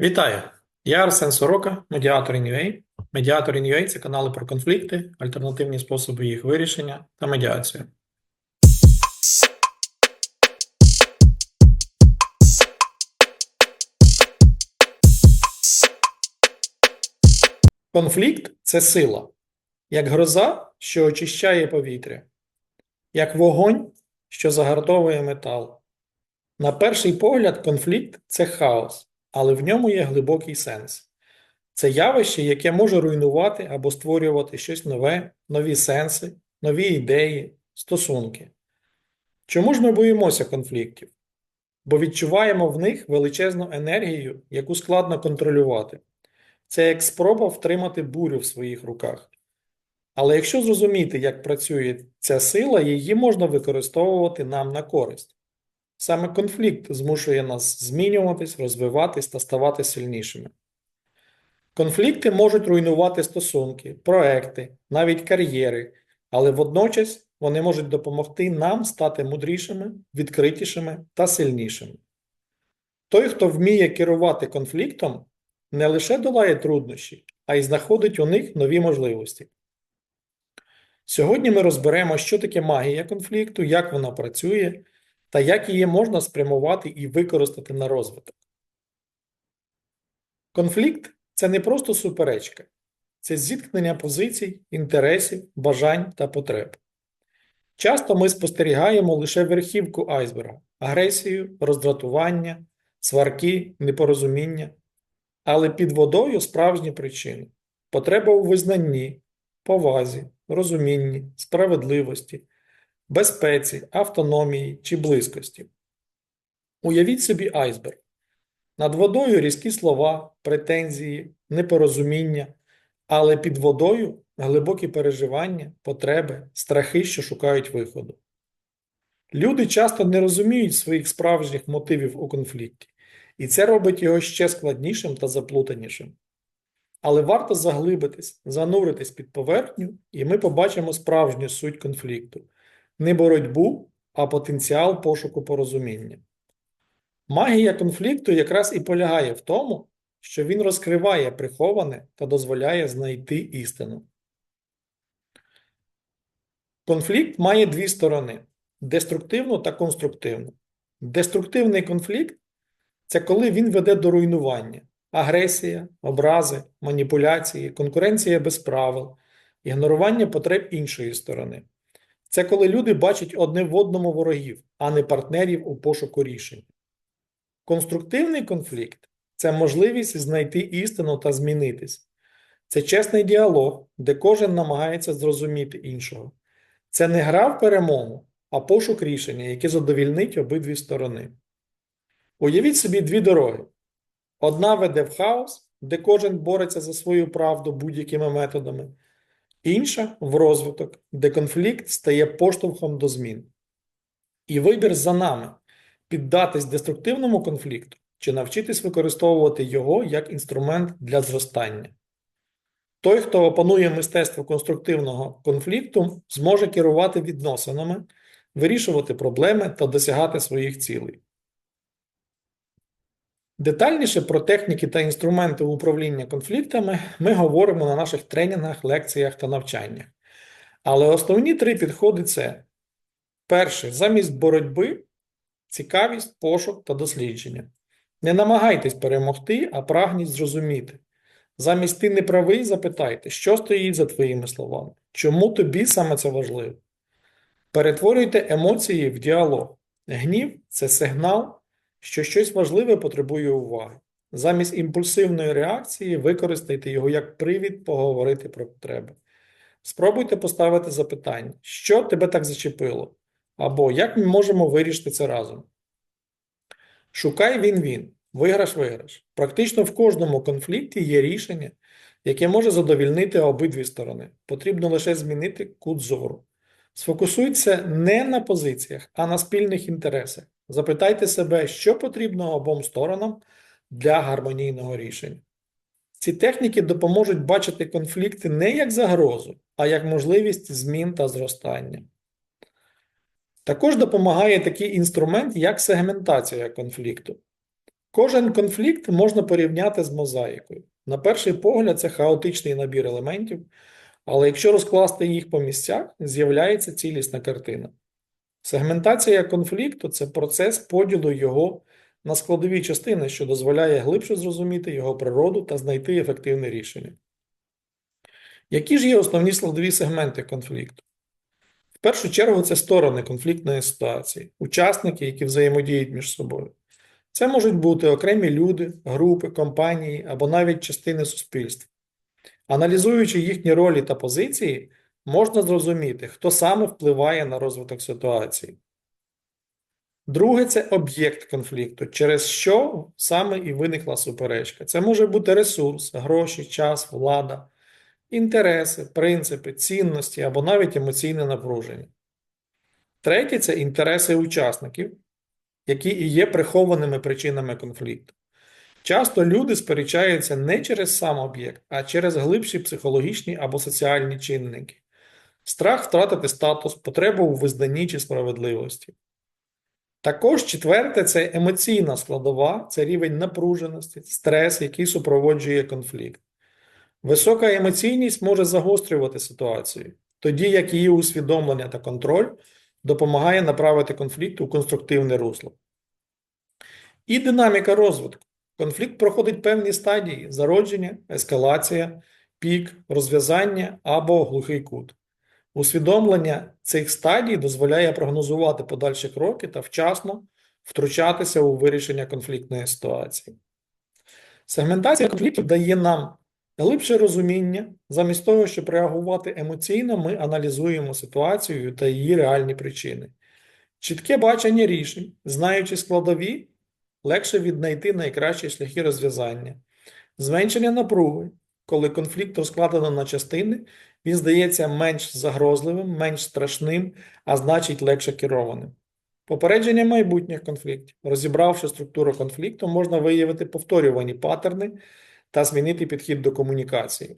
Вітаю! Я Арсен Сорока, медіатор InUA. Медіатор InUA – це канали про конфлікти, альтернативні способи їх вирішення та медіацію. Конфлікт це сила, як гроза, що очищає повітря, як вогонь, що загартовує метал. На перший погляд, конфлікт це хаос, але в ньому є глибокий сенс. Це явище, яке може руйнувати або створювати щось нове, нові сенси, нові ідеї, стосунки. Чому ж ми боїмося конфліктів? Бо відчуваємо в них величезну енергію, яку складно контролювати. Це як спроба втримати бурю в своїх руках. Але якщо зрозуміти, як працює ця сила, її можна використовувати нам на користь. Саме конфлікт змушує нас змінюватись, розвиватись та ставати сильнішими. Конфлікти можуть руйнувати стосунки, проекти, навіть кар'єри, але водночас вони можуть допомогти нам стати мудрішими, відкритішими та сильнішими. Той, хто вміє керувати конфліктом, не лише долає труднощі, а й знаходить у них нові можливості. Сьогодні ми розберемо, що таке магія конфлікту, як вона працює та як її можна спрямувати і використати на розвиток. Конфлікт це не просто суперечка, це зіткнення позицій, інтересів, бажань та потреб. Часто ми спостерігаємо лише верхівку айсберга агресію, роздратування, сварки, непорозуміння, але під водою справжні причини потреба у визнанні, повазі, розумінні, справедливості безпеці, автономії чи близькості. Уявіть собі айсберг. Над водою різкі слова, претензії, непорозуміння, але під водою глибокі переживання, потреби, страхи, що шукають виходу. Люди часто не розуміють своїх справжніх мотивів у конфлікті, і це робить його ще складнішим та заплутанішим. Але варто заглибитись, зануритись під поверхню, і ми побачимо справжню суть конфлікту не боротьбу, а потенціал пошуку порозуміння. Магія конфлікту якраз і полягає в тому, що він розкриває приховане та дозволяє знайти істину. Конфлікт має дві сторони деструктивну та конструктивну. Деструктивний конфлікт це коли він веде до руйнування, агресія, образи, маніпуляції, конкуренція без правил, ігнорування потреб іншої сторони. Це коли люди бачать одне в одному ворогів, а не партнерів у пошуку рішень. Конструктивний конфлікт це можливість знайти істину та змінитись. Це чесний діалог, де кожен намагається зрозуміти іншого. Це не гра в перемогу, а пошук рішення, яке задовільнить обидві сторони. Уявіть собі дві дороги. Одна веде в хаос, де кожен бореться за свою правду будь-якими методами інша в розвиток, де конфлікт стає поштовхом до змін. І вибір за нами піддатись деструктивному конфлікту чи навчитись використовувати його як інструмент для зростання. Той, хто опанує мистецтво конструктивного конфлікту, зможе керувати відносинами, вирішувати проблеми та досягати своїх цілей. Детальніше про техніки та інструменти управління конфліктами ми говоримо на наших тренінгах, лекціях та навчаннях. Але основні три підходи це перше, замість боротьби, цікавість, пошук та дослідження. Не намагайтесь перемогти, а прагніть зрозуміти. Замість ти неправий, запитайте, що стоїть за твоїми словами, чому тобі саме це важливо. Перетворюйте емоції в діалог. Гнів це сигнал що щось важливе потребує уваги. Замість імпульсивної реакції використайте його як привід поговорити про потреби. Спробуйте поставити запитання, що тебе так зачепило, або як ми можемо вирішити це разом. Шукай він-він, виграш-виграш. Практично в кожному конфлікті є рішення, яке може задовільнити обидві сторони. Потрібно лише змінити кут зору. Сфокусуйтеся не на позиціях, а на спільних інтересах. Запитайте себе, що потрібно обом сторонам для гармонійного рішення. Ці техніки допоможуть бачити конфлікти не як загрозу, а як можливість змін та зростання. Також допомагає такий інструмент, як сегментація конфлікту. Кожен конфлікт можна порівняти з мозаїкою. На перший погляд, це хаотичний набір елементів, але якщо розкласти їх по місцях, з'являється цілісна картина. Сегментація конфлікту це процес поділу його на складові частини, що дозволяє глибше зрозуміти його природу та знайти ефективне рішення. Які ж є основні складові сегменти конфлікту? В першу чергу це сторони конфліктної ситуації, учасники, які взаємодіють між собою. Це можуть бути окремі люди, групи, компанії або навіть частини суспільства. Аналізуючи їхні ролі та позиції, можна зрозуміти, хто саме впливає на розвиток ситуації. Друге це об'єкт конфлікту, через що саме і виникла суперечка. Це може бути ресурс, гроші, час, влада, інтереси, принципи, цінності або навіть емоційне напруження. Третє це інтереси учасників, які і є прихованими причинами конфлікту. Часто люди сперечаються не через сам об'єкт, а через глибші психологічні або соціальні чинники. Страх втратити статус, потребу у визнанні чи справедливості. Також четверте це емоційна складова, це рівень напруженості, стрес, який супроводжує конфлікт. Висока емоційність може загострювати ситуацію, тоді як її усвідомлення та контроль допомагає направити конфлікт у конструктивне русло. І динаміка розвитку. Конфлікт проходить певні стадії зародження, ескалація, пік, розв'язання або глухий кут. Усвідомлення цих стадій дозволяє прогнозувати подальші кроки та вчасно втручатися у вирішення конфліктної ситуації. Сегментація конфліктів дає нам глибше розуміння, замість того, щоб реагувати емоційно, ми аналізуємо ситуацію та її реальні причини. Чітке бачення рішень, знаючи складові, легше віднайти найкращі шляхи розв'язання. Зменшення напруги, коли конфлікт розкладено на частини, він здається менш загрозливим, менш страшним, а значить легше керованим. Попередження майбутніх конфліктів. Розібравши структуру конфлікту, можна виявити повторювані паттерни та змінити підхід до комунікації.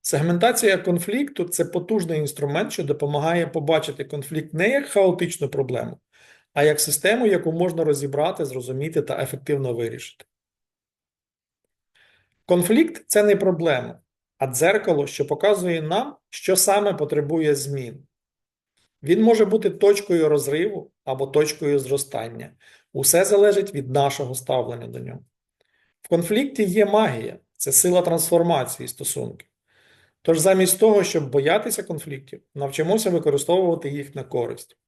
Сегментація конфлікту це потужний інструмент, що допомагає побачити конфлікт не як хаотичну проблему, а як систему, яку можна розібрати, зрозуміти та ефективно вирішити. Конфлікт це не проблема, а дзеркало, що показує нам, що саме потребує змін. Він може бути точкою розриву або точкою зростання. Усе залежить від нашого ставлення до нього. В конфлікті є магія, це сила трансформації стосунків. Тож замість того, щоб боятися конфліктів, навчимося використовувати їх на користь.